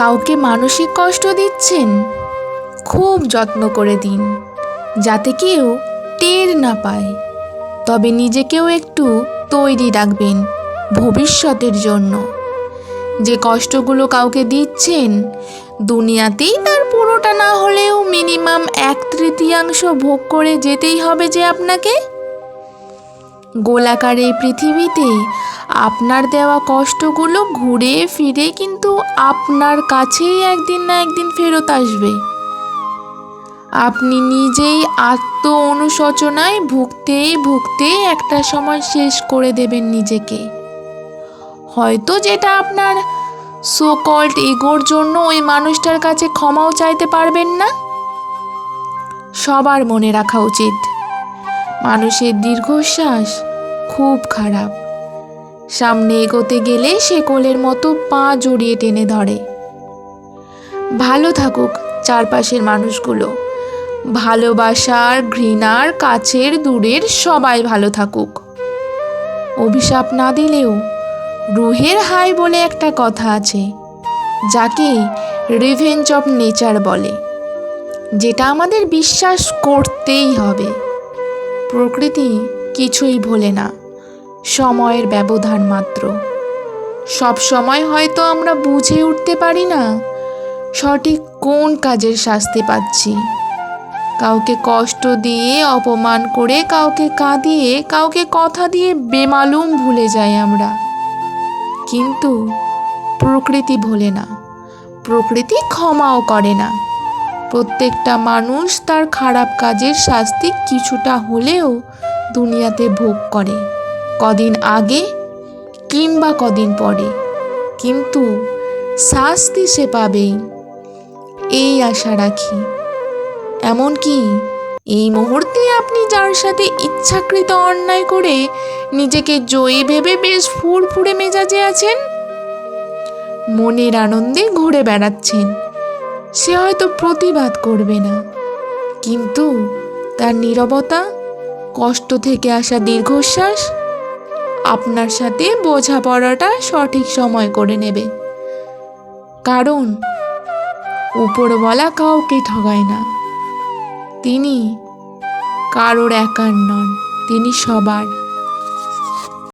কাউকে মানসিক কষ্ট দিচ্ছেন? খুব যত্ন করে দিন, যাতে কেউ টের না পায়। তবে নিজেকেও একটু তৈরি রাখবেন ভবিষ্যতের জন্য। যে কষ্টগুলো কাউকে দিচ্ছেন, দুনিয়াতেই তার পুরোটা না হলেও মিনিমাম এক তৃতীয়াংশ ভোগ করে যেতেই হবে যে আপনাকে। গোলাকার এই পৃথিবীতে আপনার দেওয়া কষ্টগুলো ঘুরে ফিরে কিন্তু আপনার কাছেই একদিন না একদিন ফেরত আসবে। আপনি নিজেই আত্ম অনুশোচনায় ভুগতে ভুগতে একটা সময় শেষ করে দেবেন নিজেকে। হয়তো যেটা আপনার সো কল্ড ইগোর জন্য ওই মানুষটার কাছে ক্ষমাও চাইতে পারবেন না। সবার মনে রাখা উচিত। মানুষের দীর্ঘশ্বাস খুব খারাপ। সামনে এগোতে গেলে সে কোলের মতো পা জড়িয়ে টেনে ধরে। ভালো থাকুক চারপাশের মানুষগুলো। ভালোবাসার ঘৃণার কাছের দূরের সবাই ভালো থাকুক। অভিশাপ না দিলেও রুহের হাই বলে একটা কথা আছে, যাকে রিভেঞ্জ অফ নেচার বলে, যেটা আমাদের বিশ্বাস করতেই হবে। প্রকৃতি কিছুই ভোলে না, সময়ের ব্যবধান মাত্র। সব সময় হয়তো আমরা বুঝে উঠতে পারি না সঠিক কোন কাজের শাস্তি পাচ্ছি। কাউকে কষ্ট দিয়ে অপমান করে, কাউকে কাঁদিয়ে, কাউকে কথা দিয়ে বেমালুম ভুলে যাই আমরা। কিন্তু প্রকৃতি ভোলে না, প্রকৃতি ক্ষমাও করে না। প্রত্যেকটা মানুষ তার খারাপ কাজের শাস্তি কিছুটা হলেও দুনিয়াতে ভোগ করে। কদিন আগে কিংবা কদিন পরে। কিন্তু শাস্তি সে পাবেই। এই আশা রাখি। এমনকি এই মুহূর্তে আপনি যার সাথে ইচ্ছাকৃত অন্যায় করে নিজেকে জয়ী ভেবে বেশ ফুরফুরে মেজাজে আছেন, মনের আনন্দে ঘুরে বেড়াচ্ছেন। সে হয়তো প্রতিবাদ করবে না। কিন্তু তার নীরবতা, কষ্ট থেকে আসা দীর্ঘশ্বাস আপনার সাথে বোঝাপড়াটা সঠিক সময় করে নেবে। কারণ উপরওয়ালা কাউকে ঠগায় না। তিনি কারোর একার নন, তিনি সবার।